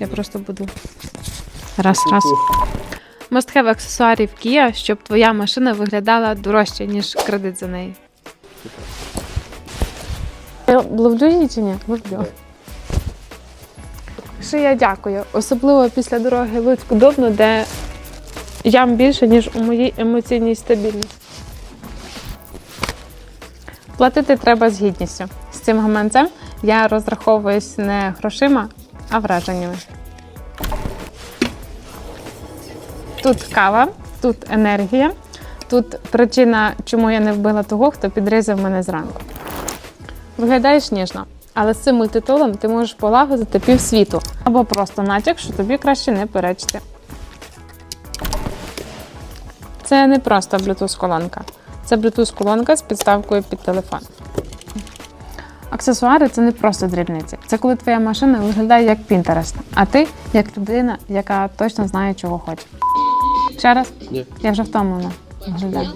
Я просто буду. Раз, раз. Мастхев аксесуарів Kia, щоб твоя машина виглядала дорожче, ніж кредит за неї. Я ловлю її чи ні? Ловлю. Що я дякую. Особливо після дороги Луцьк-Дубно, де ям більше, ніж у моїй емоційній стабільності. Платити треба з гідністю. З цим гаманцем я розраховуюсь не грошима, а враженнями. Тут кава, тут енергія, тут причина, чому я не вбила того, хто підрізав мене зранку. Виглядаєш ніжно, але з цим мультитулом ти можеш полагодити півсвіту або просто натяк, що тобі краще не перечити. Це не просто Bluetooth-колонка. Це Bluetooth-колонка з підставкою під телефон. Аксесуари це не просто дрібниці. Це коли твоя машина виглядає як Пінтерест, а ти як людина, яка точно знає, чого хоче. Ще раз? Ні. Я вже втомлена. Виглядаю.